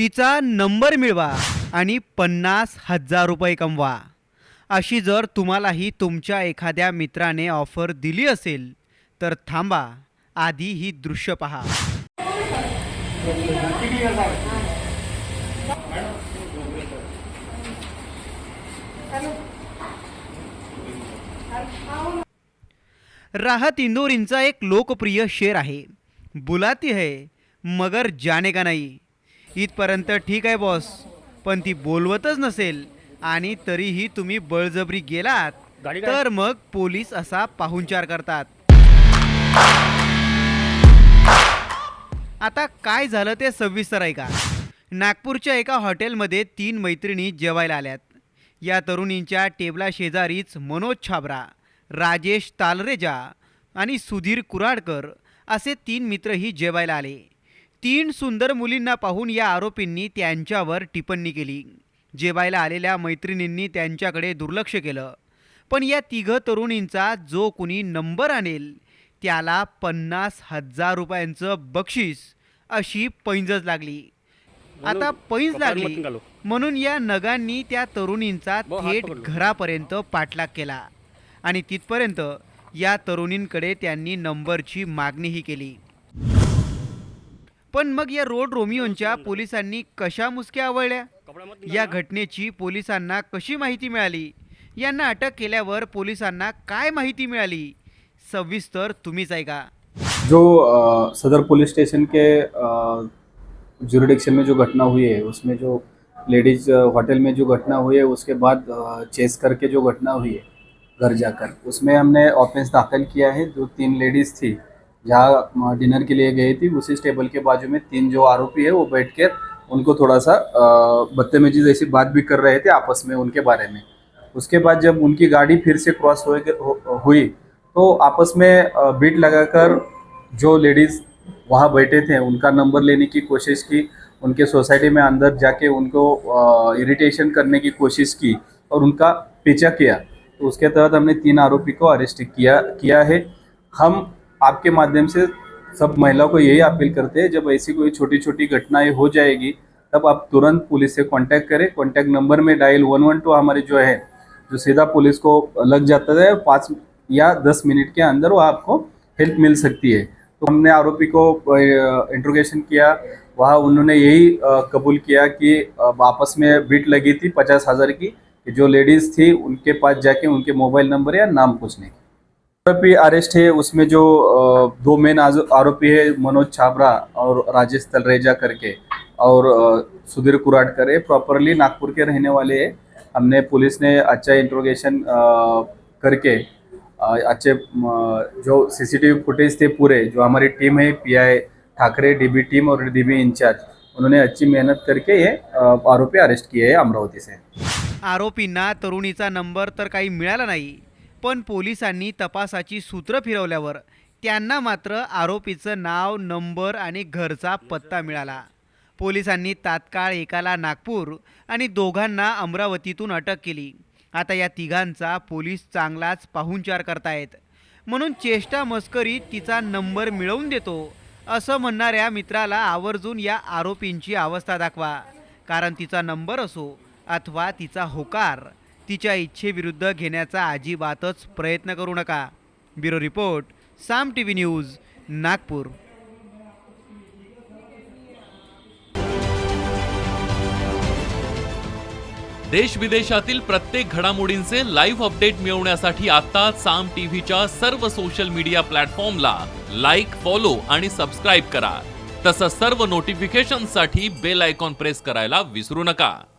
तिचा नंबर मिळवा आणि पन्नास हजार रुपये कमवा. अशी जर तुम्हालाही तुमच्या एखाद्या मित्राने ऑफर दिली असेल तर थांबा. आधी ही दृश्य पहा. राहत इंदोरींचा एक लोकप्रिय शेर आहे. बुलाती है मगर जाने का नाही. इथपर्यंत ठीक आहे बॉस. पण ती बोलवतच नसेल आणि तरीही तुम्ही बळजबरी गेलात गाडी काय? तर मग पोलीस असा पाहुणचार करतात. आता काय झालं ते सविस्तर ऐका. नागपूरच्या एका हॉटेलमध्ये तीन मैत्रिणी जेवायला आल्यात. या तरुणींच्या टेबला शेजारीच मनोज छाबरा राजेश तालरेजा आणि सुधीर कुराडकर असे तीन मित्रही जेवायला आले. तीन सुंदर मुलींना पाहून या आरोपींनी त्यांच्यावर टिप्पणी केली. जेवायला आलेल्या मैत्रिणींनी त्यांच्याकडे दुर्लक्ष केलं. पण या तिघ तरुणींचा जो कुणी नंबर आणेल त्याला पन्नास हजार रुपयांचं बक्षीस अशी पैंजच लागली. आता पैंज लागली. म्हणून या नगांनी त्या तरुणींचा थेट. घरापर्यंत पाठलाग केला. आणि तिथपर्यंत या तरुणींकडे त्यांनी नंबरची मागणीही केली. पण मग या रोड रोमिओंच्या पोलिसांनी कशा मुसक्या आवळल्या? या घटनेची पोलिसांना कशी माहिती मिळाली? यांना अटक केल्यावर पोलिसांना काय माहिती मिळाली? सविस्तर तुम्हीच ऐका जो आ, सदर पुलिस स्टेशन के जुरिडिक्शन में जो घटना हुई है उसमें जो लेडीज होटल में जो घटना हुई है उसके बाद चेस करके जो घटना हुई है घर जाकर उसमें हमने ऑफेंस दाखिल किया है जो तीन लेडीज़ थी जहाँ डिनर के लिए गई थी उसी टेबल के बाजू में तीन जो आरोपी है वो बैठ कर उनको थोड़ा सा बदतमीजी जैसी बात भी कर रहे थे आपस में उनके बारे में। उसके बाद जब उनकी गाड़ी फिर से क्रॉस हो, हुई तो आपस में बीट लगाकर जो लेडीज़ वहाँ बैठे थे उनका नंबर लेने की कोशिश की उनके सोसाइटी में अंदर जाके उनको इरिटेशन करने की कोशिश की और उनका पीछा किया तो उसके तहत हमने तीन आरोपी को अरेस्ट किया किया है। हम आपके माध्यम से सब महिलाओं को यही अपील करते हैं, जब ऐसी कोई छोटी छोटी घटनाएँ हो जाएगी, तब आप तुरंत पुलिस से कांटेक्ट करें। कांटेक्ट नंबर में डायल वन वन टू हमारे जो है, जो सीधा पुलिस को लग जाता है, पाँच या दस मिनट के अंदर वो आपको हेल्प मिल सकती है। तो हमने आरोपी को इंट्रोगेशन किया, वहाँ उन्होंने यही कबूल किया कि आपस में बीट लगी थी पचास हज़ार की जो लेडीज़ थी, उनके पास जाके उनके मोबाइल नंबर या नाम पूछने की। आरोपी अरेस्ट है उसमें जो दो मेन आरोपी है मनोज छाबरा और राजेश तलरेजा करके और सुधीर कुराडकर है प्रॉपरली नागपुर के रहने वाले हैं। हमने पुलिस ने अच्छा इंट्रोगेशन करके अच्छे जो सीसीटीवी फुटेज थे पूरे जो हमारी टीम है पीआई ठाकरे डीबी टीम और डीबी इंचार्ज उन्होंने अच्छी मेहनत करके ये आरोपी अरेस्ट किए हैं अमरावती से। आरोपींना तरुणीचा नंबर तर काही मिळाला नाही. पण पोलिसांनी तपासाची सूत्र फिरवल्यावर त्यांना मात्र आरोपीचं नाव नंबर आणि घरचा पत्ता मिळाला. पोलिसांनी तात्काळ एकाला नागपूर आणि दोघांना अमरावतीतून अटक केली. आता या तिघांचा पोलीस चांगलाच पाहुणचार करतायत. म्हणून चेष्टा मस्करी तिचा नंबर मिळवून देतो असं म्हणणाऱ्या मित्राला आवर्जून या आरोपींची अवस्था दाखवा. कारण तिचा नंबर असो अथवा तिचा होकार तिच्या इच्छेविरुद्ध घेण्याचा अजिबातच प्रयत्न करू नका. Bureau report Saam T V news Nagpur. देश विदेशातील प्रत्येक घडामोडींचे लाईव्ह अपडेट मिळवण्यासाठी आता साम टीव्हीच्या सर्व सोशल मीडिया प्लॅटफॉर्मला लाईक फॉलो आणि सबस्क्राईब करा. तसंच सर्व नोटिफिकेशनसाठी बेल आयकॉन प्रेस करायला विसरू नका.